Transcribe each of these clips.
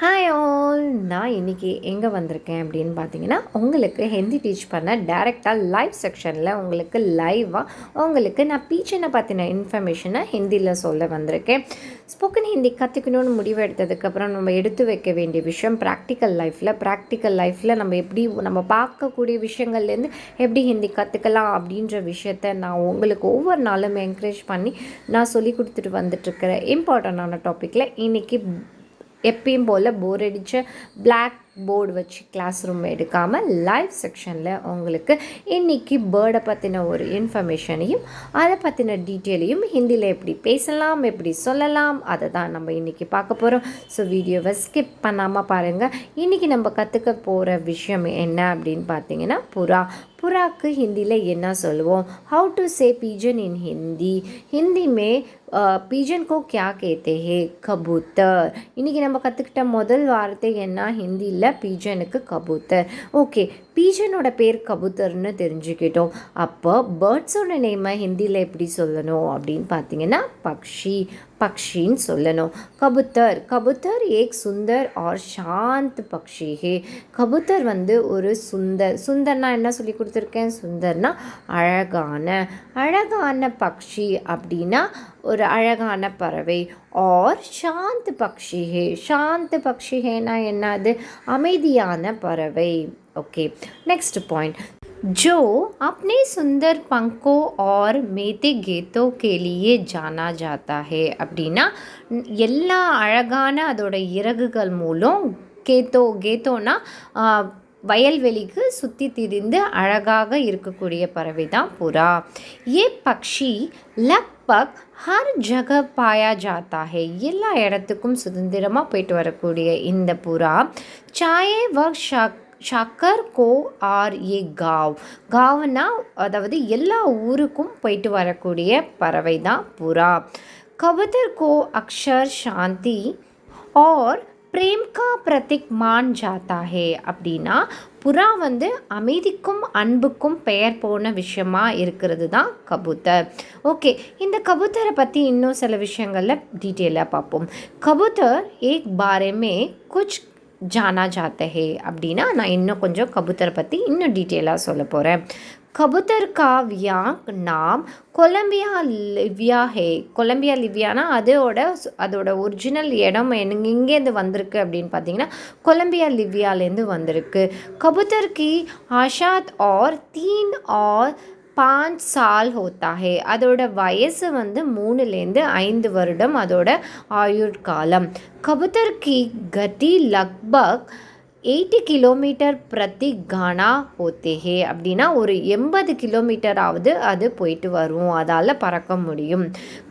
Hi all நான் இன்றைக்கி எங்கே வந்திருக்கேன் அப்படின்னு பார்த்தீங்கன்னா உங்களுக்கு ஹிந்தி டீச் பண்ண டேரெக்டாக லைவ் செக்ஷனில் உங்களுக்கு லைவாக உங்களுக்கு நான் பீச்சனை பற்றின இன்ஃபர்மேஷனை ஹிந்தியில் சொல்ல வந்திருக்கேன். ஸ்போக்கன் ஹிந்தி கற்றுக்கணும்னு முடிவு எடுத்ததுக்கப்புறம் நம்ம எடுத்து வைக்க வேண்டிய விஷயம் ப்ராக்டிக்கல் லைஃப்பில் ப்ராக்டிக்கல் லைஃப்பில் நம்ம எப்படி நம்ம பார்க்கக்கூடிய விஷயங்கள்லேருந்து எப்படி ஹிந்தி கற்றுக்கலாம் அப்படின்ற விஷயத்த நான் உங்களுக்கு ஒவ்வொரு நாளும் என்கரேஜ் பண்ணி நான் சொல்லி கொடுத்துட்டு வந்துட்டுருக்கிற இம்பார்ட்டண்ட்டான டாப்பிக்கில் இன்றைக்கி எப்பயும் போல் போர் அடித்த பிளாக் போர்டு வச்சு கிளாஸ் ரூம் எடுக்காமல் லைவ் செக்ஷனில் உங்களுக்கு இன்றைக்கி பேர்டை பற்றின ஒரு இன்ஃபர்மேஷனையும் அதை பற்றின டீட்டெயிலையும் ஹிந்தியில் எப்படி பேசலாம் எப்படி சொல்லலாம் அதை தான் நம்ம இன்றைக்கி பார்க்க போகிறோம் ஸோ வீடியோவை ஸ்கிப் பண்ணாமல் பாருங்கள் இன்றைக்கி நம்ம கற்றுக்க போகிற விஷயம் என்ன அப்படின்னு பார்த்தீங்கன்னா புறா. புறாக்கு ஹிந்தியில் என்ன சொல்லுவோம்? How to say pigeon in Hindi Hindi May pigeon கோ கியா கேத்தே ஹே கபூத்தர். இன்றைக்கி நம்ம கற்றுக்கிட்ட முதல் வார்த்தை என்ன? ஹிந்தியில் பீஜனுக்கு கபூத்தர். ஓகே பீஜனோட பேர் கபூத்தர்னு தெரிஞ்சுக்கிட்டோம். அப்போ பேர்ட்ஸோட நேமை ஹிந்தியில் எப்படி சொல்லணும் அப்படின்னு பார்த்தீங்கன்னா பக்ஷி. પક્ષીને சொல்லணும். கபூத்தர். கபூத்தர் ஏக் சுந்தர் ஆர் சாந்த் பக்ஷி ஹே கபூத்தர் வந்து ஒரு சுந்தர். சுந்தர்னா என்ன சொல்லி கொடுத்துருக்கேன்? சுந்தர்னா அழகான. அழகான பக்ஷி அப்படின்னா ஒரு அழகான பறவை. ஆர் சாந்த் பக்ஷி ஹே சாந்த் பக்ஷி என்னது? அமைதியான பறவை. ஓகே. Next point. जो अपने सुंदर पंखों और மேத்தி கீத்தோ கேலியே ஜானா ஜாத்தா ஹே அப்படின்னா எல்லா அழகான அதோட இறகுகள் மூலம் கேத்தோ கேத்தோனா வயல்வெளிக்கு சுற்றி திரிந்து அழகாக இருக்கக்கூடிய பறவை தான் புறா ஏ பக்ஷி லக்பக் ஹர் ஜக பாயா ஜாத்தா ஹே எல்லா இடத்துக்கும் சுதந்திரமாக போயிட்டு வரக்கூடிய இந்த புறா சாயே வக் ஷக் ஷக்கர் கோ ஆர் ஏ காவ் காவ்னா அதாவது எல்லா ஊருக்கும் போயிட்டு வரக்கூடிய பறவை தான் புறா. கபுதர் கோ அக்ஷர் சாந்தி ஆர் பிரேம் கா பிரதிக் மான் ஜாத்தா ஹே அப்படின்னா புறா வந்து அமைதிக்கும் அன்புக்கும் பெயர் போன விஷயமா இருக்கிறது தான் கபூத்தர். ஓகே இந்த கபூத்தரை பற்றி இன்னும் சில விஷயங்களில் டீட்டெயிலாக பார்ப்போம். கபூத்தர் ஏக் பாரேமே குச் ஜானா ஜாத்தஹே அப்படின்னா நான் இன்னும் கொஞ்சம் கபூத்தரை பற்றி இன்னும் டீட்டெயிலாக சொல்ல போகிறேன் கபூத்தர் காவ்யா நாம் கொலம்பியா லிவ்யா ஹே. கொலம்பியா லிவ்யானா அதோட அதோட ஒரிஜினல் இடம் எங்கேருந்து வந்திருக்கு அப்படின்னு பார்த்தீங்கன்னா கொலம்பியா லிவ்யாலேருந்து வந்திருக்கு. கபூத்தர் கி ஆஷாத் ஆர் தீன் ஆர் பாஞ்ச் சால் ஹோத்தா ஹே அதோட வயசு வந்து மூணுலேருந்து ஐந்து வருடம் அதோட ஆயுட்காலம். கபுத்தர் கி கதி லக்பக் எயிட்டி கிலோமீட்டர் பிரதி கானா ஹோத்தேஹே அப்படின்னா ஒரு எண்பது கிலோமீட்டராவது அது போயிட்டு வரும். அதால் பறக்க முடியும்.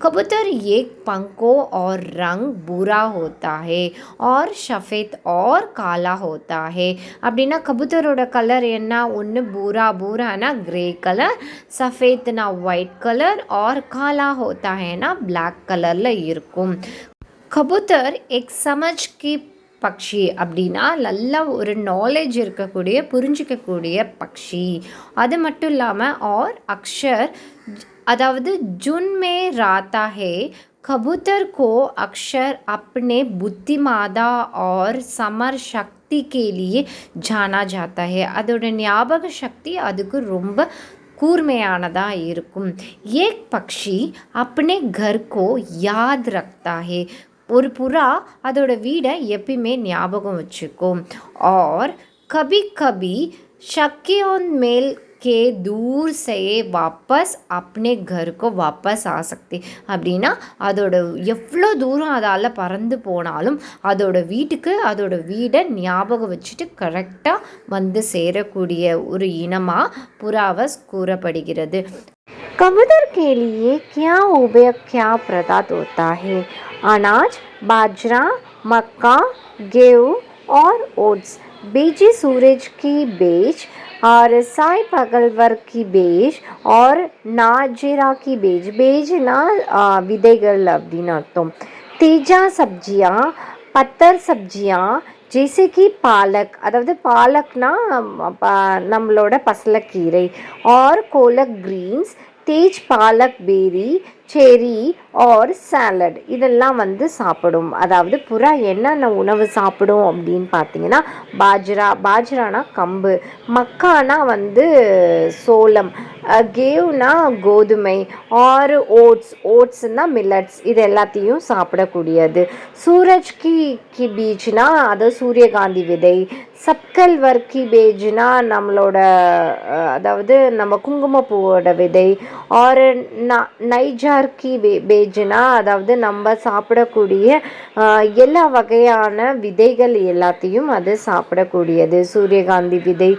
கபூத்தர் ஏக் பங்கோ ஆர் ரங் பூரா ஹோத்தாஹே ஆர் ஷஃபேத் ஆர் காலா ஹோத்தாஹே அப்படின்னா கபூத்தரோட கலர் என்ன? ஒன்று பூரா பூரானா கிரே கலர் சஃபேத்னா ஒயிட் கலர் ஆர் காலா ஹோத்தாஹேனா பிளாக் கலரில் இருக்கும். कबूतर एक समझ की பக்ஷி அப்படின்னா நல்ல ஒரு நாலேஜ் இருக்கக்கூடிய புரிஞ்சிக்கக்கூடிய பக்ஷி அது மட்டும் இல்லாமல் ஆர் அக்ஷர் அதாவது ஜுன் மே ராத்தா ஹே कबूतर को अक्सर अपने बुद्धिमादा और समर शक्ति के लिए जाना जाता है அதோட ஞாபக சக்தி அதுக்கு ரொம்ப கூர்மையானதாக இருக்கும் ஏக் பக்ஷி அப்னே கர் கோ யாத் ரக்தா ஹே ஒரு புறா அதோட வீடை எப்பயுமே ஞாபகம் வச்சுக்கும் ஆர் கபி கபி ஷக்கியோன் மேல் கே தூர் சே வாபஸ் அப்னே கருக்கு வாபஸ் ஆ சக்தி அப்படின்னா அதோட எவ்வளோ தூரம் அதால் பறந்து போனாலும் அதோட வீட்டுக்கு அதோட வீடை ஞாபகம் வச்சுட்டு கரெக்டாக வந்து சேரக்கூடிய ஒரு இனமாக புறாவை கூறப்படுகிறது कबूतर के लिए क्या उभय क्या प्रदात होता है अनाज बाजरा मक्का गेहूँ और ओट्स बीजी सूरज की बेज और साई पगलवर की बेज और नाजिरा की बेज बेजना விதைகள் அப்படின்னு அர்த்தம் தேஜா சப்ஜியா பத்தர் சப்ஜியா ஜெய்சே கி பாலக் அதாவது பாலக்னா நம்மளோட பசலக்கீரை ஆர் கோலக் கிரீன்ஸ் தேஜ் பாலக் பேரி செரி ஆர் சாலட் இதெல்லாம் வந்து சாப்பிடும். அதாவது புறா என்னென்ன உணவு சாப்பிடும் அப்படின்னு பார்த்தீங்கன்னா பாஜ்ரா பாஜ்ரானா கம்பு மக்கானா வந்து சோளம் கேவ்னா கோதுமை ஆறு ஓட்ஸ் ஓட்ஸ்னா மில்லட்ஸ் இது எல்லாத்தையும் சாப்பிடக்கூடியது. சூரஜ் கி கி அது சூரியகாந்தி விதை சப்கல் வர்க்கி பேஜ்னா நம்மளோட அதாவது நம்ம குங்குமப்பூவோட விதை ஆறு நைஜார்கி பே பேஜ்னா அதாவது நம்ம சாப்பிடக்கூடிய எல்லா வகையான விதைகள் எல்லாத்தையும் அது சாப்பிடக்கூடியது. சூரியகாந்தி விதை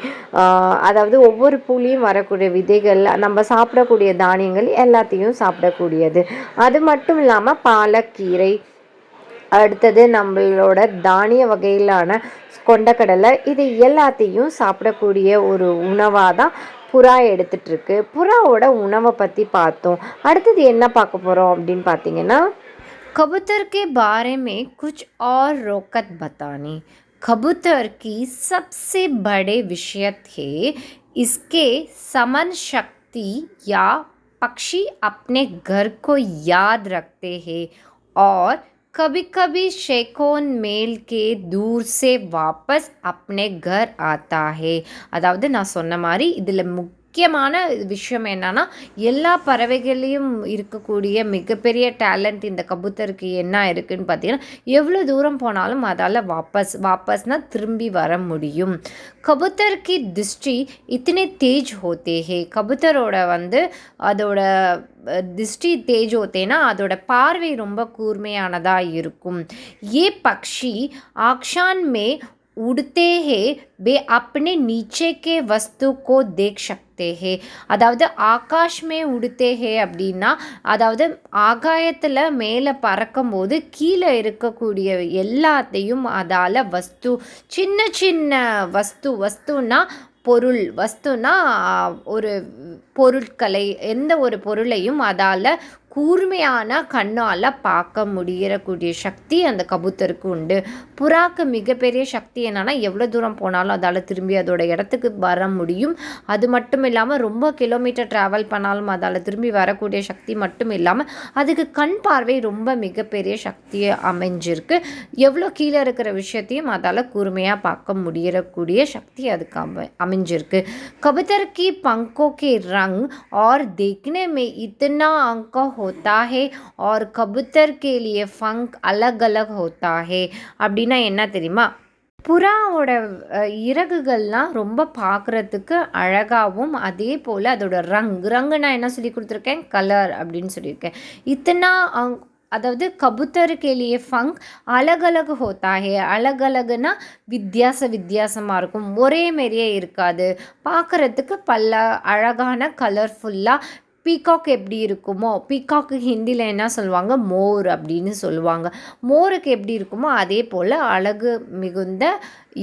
அதாவது ஒவ்வொரு பூலையும் வரக்கூடிய விதைகள் நம்ம சாப்பிடக்கூடிய தானியங்கள் எல்லாத்தையும் சாப்பிடக்கூடியது. அது மட்டும் இல்லாமல் பாலக்கீரை அடுத்தது நம்மளோட தானிய வகையிலான கொண்டக்கடலை இது எல்லாத்தையும் சாப்பிடக்கூடிய ஒரு உணவாக தான் புறா எடுத்துட்டு இருக்கு புறாவோட உணவை பற்றி பார்த்தோம் அடுத்தது என்ன பார்க்க போகிறோம் அப்படின்னு பார்த்தீங்கன்னா कबूतर के बारे में कुछ और रोकत बतानी कबूतर की सबसे बड़े विषय थे इसके समन शक्ति या पक्षी अपने घर को याद रखते हैं और कभी कभी शेकोन मेल के दूर से वापस अपने घर आता है அதாவது நான் சொன்ன மாதிரி இதில் முக்கியமான விஷயம் என்னன்னா எல்லா பறவைகளையும் இருக்கக்கூடிய மிகப்பெரிய டேலண்ட் இந்த கபூத்தருக்கு என்ன இருக்குன்னு பார்த்தீங்கன்னா எவ்வளோ தூரம் போனாலும் அதால் வாபஸ் வாபஸ்னால் திரும்பி வர முடியும். கபூத்தர் கி திருஷ்டி இத்தனை தேஜ் ஹோத்தே ஹே. கபூத்தரோட வந்து அதோட திருஷ்டி தேஜ் ஹோத்தேனா அதோட பார்வை ரொம்ப கூர்மையானதாக இருக்கும். ஏ பக்ஷி ஆக்ஷான் மே உடுத்தே ஹே வே அப்னே நீச்சே கே வஸ்து கோ தேக் சக்தே ஹே அதாவது ஆகாஷ்மே உடுத்தே ஹே அப்படின்னா அதாவது ஆகாயத்தில் மேலே பறக்கும்போது கீழே இருக்கக்கூடிய எல்லாத்தையும் அதால் வஸ்து சின்ன சின்ன வஸ்து வஸ்துன்னா பொருள் வஸ்துனா ஒரு பொருட்களை எந்த ஒரு பொருளையும் அதால் கூர்மையான கண்ணால் பார்க்க முடியக்கூடிய சக்தி அந்த கபூத்தருக்கு உண்டு புறாக்கு மிகப்பெரிய சக்தி என்னன்னா எவ்வளோ தூரம் போனாலும் அதால் திரும்பி அதோட இடத்துக்கு வர முடியும் அது மட்டும் இல்லாமல் ரொம்ப கிலோமீட்டர் ட்ராவல் பண்ணாலும் அதால் திரும்பி வரக்கூடிய சக்தி மட்டும் இல்லாமல் அதுக்கு கண் பார்வை ரொம்ப மிகப்பெரிய சக்தியை அமைஞ்சிருக்கு எவ்வளோ கீழே இருக்கிற விஷயத்தையும் அதால் கூர்மையாக பார்க்க முடியக்கூடிய சக்தி அதுக்கு அமை அமைஞ்சிருக்கு कबूतर की पंखों के रंग और देखने में इतना अंक होता है और कबूतर के लिए फंक अलग अलग होता है। அப்படின்னா என்ன தெரியுமா புறாவோட இறகுகள்லாம் ரொம்ப பார்க்குறதுக்கு அழகாகவும் அதே போல் அதோட ரங் ரங்கு நான் என்ன சொல்லி கொடுத்துருக்கேன்? கலர் அப்படின்னு சொல்லியிருக்கேன். இத்தனா அதாவது கபூத்தர் ஃபங்க் அலகலகு ஹோத்தாகே அலகலகுனா வித்தியாச வித்தியாசமாக இருக்கும். ஒரே மாரியே இருக்காது. பார்க்குறதுக்கு பல அழகான கலர்ஃபுல்லாக பீகாக் எப்படி இருக்குமோ பீகாக்கு ஹிந்தியில் என்ன சொல்லுவாங்க? மோர் அப்படின்னு சொல்லுவாங்க. மோருக்கு எப்படி இருக்குமோ அதே போல் அழகு மிகுந்த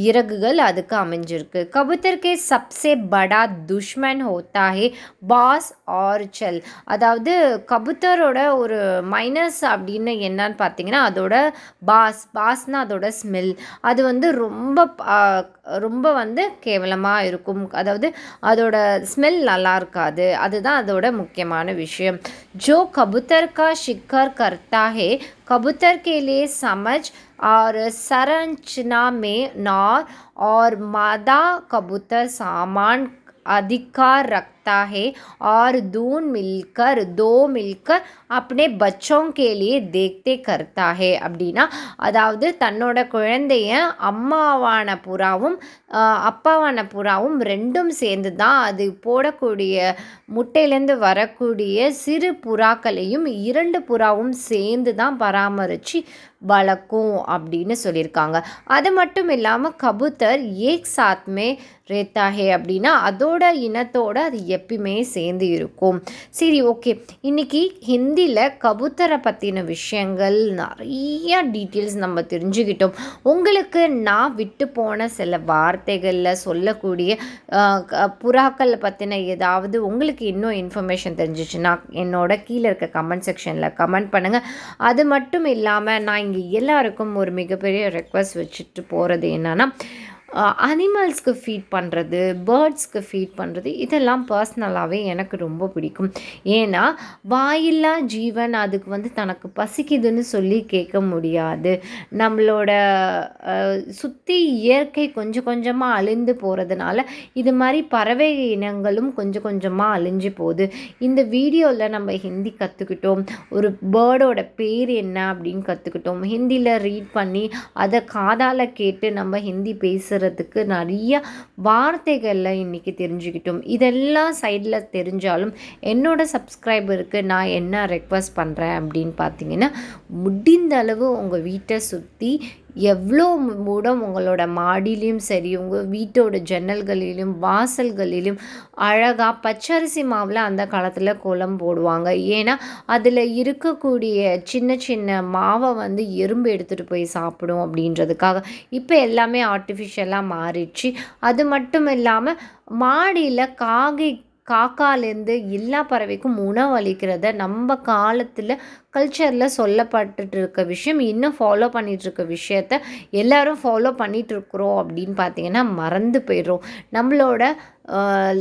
இறகுகள் அதுக்கு அமைஞ்சிருக்கு. கபூத்தர்கே சப்சே படா துஷ்மன் ஹோத்தாஹே பாஸ் ஆர்ச்சல். அதாவது கபூத்தரோட ஒரு மைனஸ் அப்படின்னு என்னன்னு பார்த்தீங்கன்னா அதோட பாஸ் பாஸ்னால் அதோட ஸ்மெல் அது வந்து ரொம்ப ரொம்ப வந்து கேவலமாக இருக்கும். அதாவது அதோட ஸ்மெல் நல்லா இருக்காது. அதுதான் அதோட முக்கியமான விஷயம் ஜோ கபூத்தர் கா शिकार करता है कबूतर के लिए समझ और संरचना में नौर और मादा कबूतर सामान अधिकार रखता है और दून मिलकर दो मिलकर अपने बच्चों के लिए देखते करता है அப்படின்னா அதாவது தன்னோட குழந்தைய அம்மாவான புறாவும் ஆஹ், அப்பாவான புறாவும் ரெண்டும் சேர்ந்து தான் அது போடக்கூடிய முட்டையிலேருந்து வரக்கூடிய சிறு புறாக்களையும் இரண்டு புறாவும் சேர்ந்து தான் பராமரித்து வளர்க்கும் அப்படின்னு சொல்லியிருக்காங்க அது மட்டும் இல்லாமல் கபூத்தர் ஏக் சாத்மே ரேத்தாஹே அப்படின்னா அதோட இனத்தோட அது எப்பயுமே சேர்ந்து இருக்கும். சரி ஓகே இன்னைக்கு ஹிந்தியில் கபூத்தரை பற்றின விஷயங்கள் நிறைய டீட்டெயில்ஸ் நம்ம தெரிஞ்சுக்கிட்டோம். உங்களுக்கு நான் விட்டு போன சில வார்த்தைகளில் சொல்லக்கூடிய புறாக்களை புறாக்கள் பற்றின ஏதாவது உங்களுக்கு இன்னும் இன்ஃபர்மேஷன் தெரிஞ்சிச்சுன்னா என்னோட கீழே இருக்க கமெண்ட் செக்ஷனில் கமெண்ட் பண்ணுங்கள் அது மட்டும் இல்லாமல் நான் இங்கே எல்லாருக்கும் ஒரு மிகப்பெரிய ரெக்வஸ்ட் வச்சுட்டு போகிறது என்னென்னா அனிமல்ஸ்க்கு ஃபீட் பண்ணுறது பேர்ட்ஸ்க்கு ஃபீட் பண்ணுறது இதெல்லாம் பர்சனலாகவே எனக்கு ரொம்ப பிடிக்கும். ஏன்னா வாயில்லா ஜீவன் அதுக்கு வந்து தனக்கு பசிக்குதுன்னு சொல்லி கேட்க முடியாது. நம்மளோட சுற்றி இயற்கை கொஞ்சம் கொஞ்சமாக அழிந்து போகிறதுனால இது மாதிரி பறவை இனங்களும் கொஞ்சம் கொஞ்சமாக அழிஞ்சு போகுது. இந்த வீடியோவில் நம்ம ஹிந்தி கற்றுக்கிட்டோம் ஒரு பேர்டோட பேர் என்ன அப்படின்னு கற்றுக்கிட்டோம் ஹிந்தியில் ரீட் பண்ணி அதை காதால் கேட்டு நம்ம ஹிந்தி பேச பேசுகிறதுக்கு நிறைய வார்த்தைகளில் இன்றைக்கி தெரிஞ்சுக்கிட்டோம். இதெல்லாம் சைடில் தெரிஞ்சாலும் என்னோடய சப்ஸ்கிரைபருக்கு நான் என்ன ரெக்வஸ்ட் பண்ணுறேன் அப்படின்னு பார்த்தீங்கன்னா முடிந்த அளவு உங்கள் வீட்டை சுற்றி எவ்வளோ மூடம் உங்களோட மாடிலையும் சரி உங்கள் வீட்டோட ஜன்னல்களிலும் வாசல்களிலும் அழகாக பச்சரிசி மாவில் அந்த காலத்தில் கோலம் போடுவாங்க. ஏன்னா அதில் இருக்கக்கூடிய சின்ன சின்ன மாவை வந்து எறும்பு எடுத்துகிட்டு போய் சாப்பிடும் அப்படின்றதுக்காக. இப்போ எல்லாமே ஆர்டிஃபிஷியலாக மாறிடுச்சு. அது மட்டும் இல்லாமல் மாடியில் காகை காக்காலேருந்து எல்லா பறவைக்கும் உணவு அளிக்கிறத நம்ம காலத்தில் கல்ச்சரில் சொல்லப்பட்டுட்டு இருக்க விஷயம் இன்னும் ஃபாலோ பண்ணிகிட்ருக்க விஷயத்த எல்லோரும் ஃபாலோ பண்ணிகிட்ருக்குறோம் அப்படின்னு பார்த்தீங்கன்னா மறந்து போயிடுறோம். நம்மளோட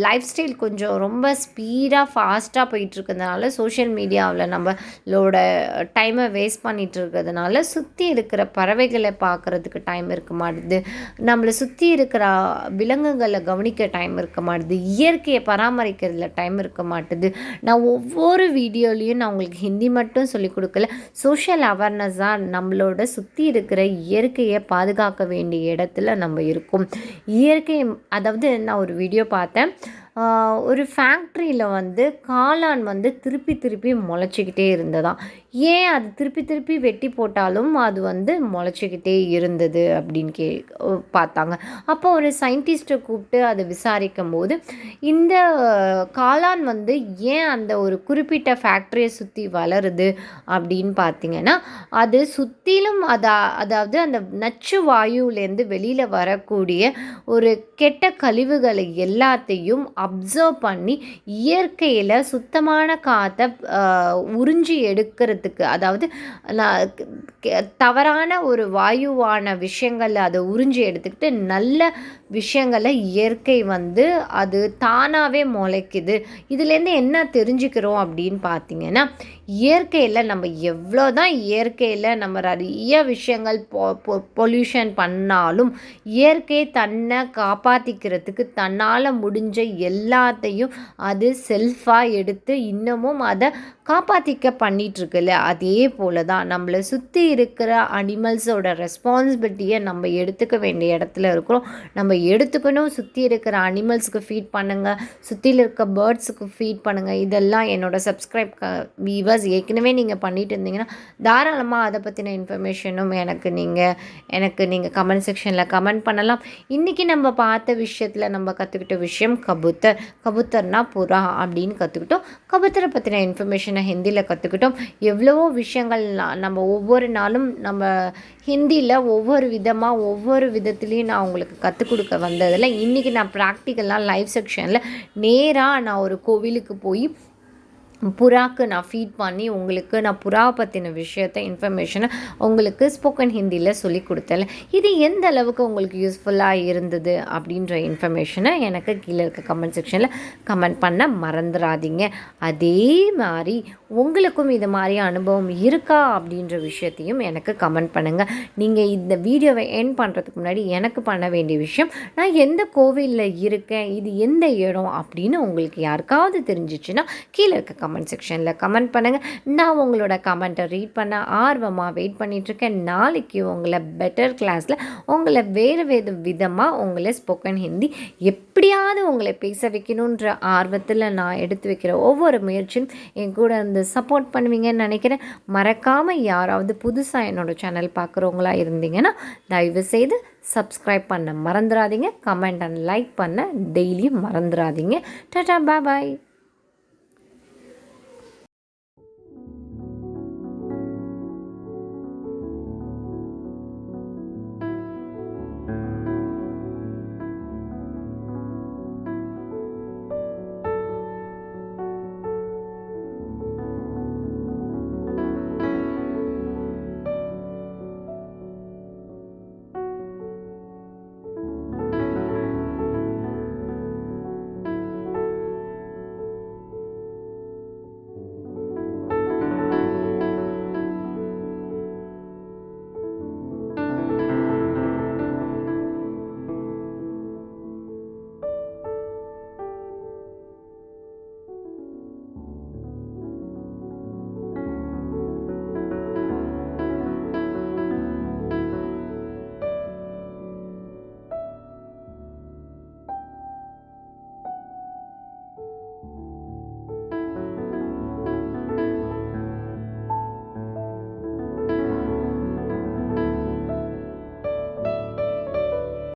லைஃப் ஸ்டைல் கொஞ்சம் ரொம்ப ஸ்பீடாக ஃபாஸ்ட்டாக போயிட்டுருக்கிறதுனால சோஷியல் மீடியாவில் நம்மளோட டைமை வேஸ்ட் பண்ணிகிட்டு இருக்கிறதுனால சுற்றி இருக்கிற பறவைகளை பார்க்குறதுக்கு டைம் இருக்க மாட்டுது. நம்மளை சுற்றி இருக்கிற விலங்குகளை கவனிக்க டைம் இருக்க மாட்டுது. இயற்கையை பராமரிக்கிறதுல டைம் இருக்க மாட்டுது. நான் ஒவ்வொரு வீடியோலையும் நான் உங்களுக்கு ஹிந்தி மட்டும் சொல்லி கொடுக்கல. சோஷியல் அவேர்னஸ் தான் நம்மளோட சுற்றி இருக்கிற இயற்கையை பாதுகாக்க வேண்டிய இடத்துல நம்ம இருக்கோம். இயற்கை அதாவது நான் ஒரு வீடியோ பார்த்தேன். ஒரு ஃபேக்ட்ரியில் வந்து காளான் வந்து திருப்பி திருப்பி முளைச்சிக்கிட்டே இருந்ததாம் ஏன் அது திருப்பி திருப்பி வெட்டி போட்டாலும் அது வந்து முளைச்சிக்கிட்டே இருந்தது அப்படின்னு கே பார்த்தாங்க. அப்போ ஒரு சயின்டிஸ்ட்டை கூப்பிட்டு அதை விசாரிக்கும் போது இந்த காளான் வந்து ஏன் அந்த ஒரு குறிப்பிட்ட ஃபேக்ட்ரியை சுற்றி வளருது அப்படின்னு பார்த்தீங்கன்னா அது சுற்றிலும் அதா அதாவது அந்த நச்சு வாயுலேருந்து வெளியில் வரக்கூடிய ஒரு கெட்ட கழிவுகளை எல்லாத்தையும் அப்சர்வ் பண்ணி இயற்கையில் சுத்தமான காற்றை உறிஞ்சி எடுக்கிறதுக்கு அதாவது தவறான ஒரு வாயுவான விஷயங்களை அதை உறிஞ்சி எடுத்துக்கிட்டு நல்ல விஷயங்களை இயற்கை வந்து அது தானாகவே முளைக்குது. இதுலேருந்து என்ன தெரிஞ்சுக்கிறோம் அப்படின்னு பார்த்தீங்கன்னா இயற்கையில் நம்ம எவ்வளோ தான் இயற்கையில் நம்ம நிறைய விஷயங்கள் பொ பொல்யூஷன் பண்ணாலும் இயற்கை தன்னை காப்பாற்றிக்கிறதுக்கு தன்னால் முடிஞ்ச எல்லாத்தையும் அது செல்ஃபாக எடுத்து இன்னமும் அதை காப்பாற்றிக்க பண்ணிகிட்ருக்குல்ல அதே போல் தான் நம்மளை சுற்றி இருக்கிற அனிமல்ஸோட ரெஸ்பான்சிபிலிட்டியை நம்ம எடுத்துக்க வேண்டிய இடத்துல இருக்கிறோம். நம்ம எடுத்துக்கணும். சுற்றி இருக்கிற அனிமல்ஸுக்கு ஃபீட் பண்ணுங்கள் சுற்றியில் இருக்க பேர்ட்ஸுக்கு ஃபீட் பண்ணுங்கள் இதெல்லாம் என்னோடய சப்ஸ்கிரைப் வீவர்ஸ் ஏற்கனவே நீங்கள் பண்ணிட்டு இருந்தீங்கன்னா தாராளமாக அதை பற்றின இன்ஃபர்மேஷனும் எனக்கு நீங்கள் எனக்கு நீங்கள் கமெண்ட் செக்ஷனில் கமெண்ட் பண்ணலாம். இன்றைக்கி நம்ம பார்த்த விஷயத்தில் நம்ம கற்றுக்கிட்ட விஷயம் கபுத்தர். கபுத்தர்னா புறா அப்படின்னு கற்றுக்கிட்டோம் கபுத்தரை பற்றின இன்ஃபர்மேஷனை ஹிந்தியில் கற்றுக்கிட்டோம் எவ்வளவோ விஷயங்கள் நம்ம ஒவ்வொரு நாளும் நம்ம ஹிந்தியில் ஒவ்வொரு விதமாக ஒவ்வொரு விதத்துலேயும் நான் உங்களுக்கு கற்றுக் கொடுக்க வந்ததில் இன்றைக்கி நான் ப்ராக்டிக்கலாக லைவ் செக்ஷனில் நேராக நான் ஒரு கோவிலுக்கு போய் புறாக்கு நான் ஃபீட் பண்ணி உங்களுக்கு நான் புறாவை பற்றின விஷயத்த இன்ஃபர்மேஷனை உங்களுக்கு ஸ்போக்கன் ஹிந்தியில் சொல்லி கொடுத்தேன். இது எந்த அளவுக்கு உங்களுக்கு யூஸ்ஃபுல்லாக இருந்தது அப்படின்ற இன்ஃபர்மேஷனை எனக்கு கீழே இருக்க கமெண்ட் செக்ஷனில் கமெண்ட் பண்ண மறந்துடாதீங்க அதே மாதிரி உங்களுக்கும் இது மாதிரி அனுபவம் இருக்கா அப்படின்ற விஷயத்தையும் எனக்கு கமெண்ட் பண்ணுங்கள் நீங்கள் இந்த வீடியோவை என் பண்ணுறதுக்கு முன்னாடி எனக்கு பண்ண வேண்டிய விஷயம் நான் எந்த கோவிலில் இருக்கேன் இது எந்த இடம் அப்படின்னு உங்களுக்கு யாருக்காவது தெரிஞ்சிச்சுன்னா கீழே இருக்க கமெண்ட் செக்ஷனில் கமெண்ட் பண்ணுங்கள் நான் உங்களோட கமெண்ட்டை ரீட் பண்ண ஆர்வமாக வெயிட் பண்ணிகிட்ருக்கேன் நாளைக்கு உங்களை பெட்டர் கிளாஸில் உங்களை வேறு வேறு விதமாக உங்களை ஸ்போக்கன் ஹிந்தி எப்படியாவது உங்களை பேச வைக்கணுன்ற ஆர்வத்தில் நான் எடுத்து வைக்கிற ஒவ்வொரு முயற்சியும் என் கூட இருந்து சப்போர்ட் பண்ணுவீங்கன்னு நினைக்கிறேன். மறக்காமல் யாராவது புதுசாக என்னோடய சேனல் பார்க்குறவங்களா இருந்தீங்கன்னா தயவு செய்து சப்ஸ்கிரைப் பண்ண மறந்துடாதீங்க. கமெண்ட் அண்ட் லைக் பண்ண டெய்லியும் மறந்துடாதீங்க. டாட்டா பாய் பாய்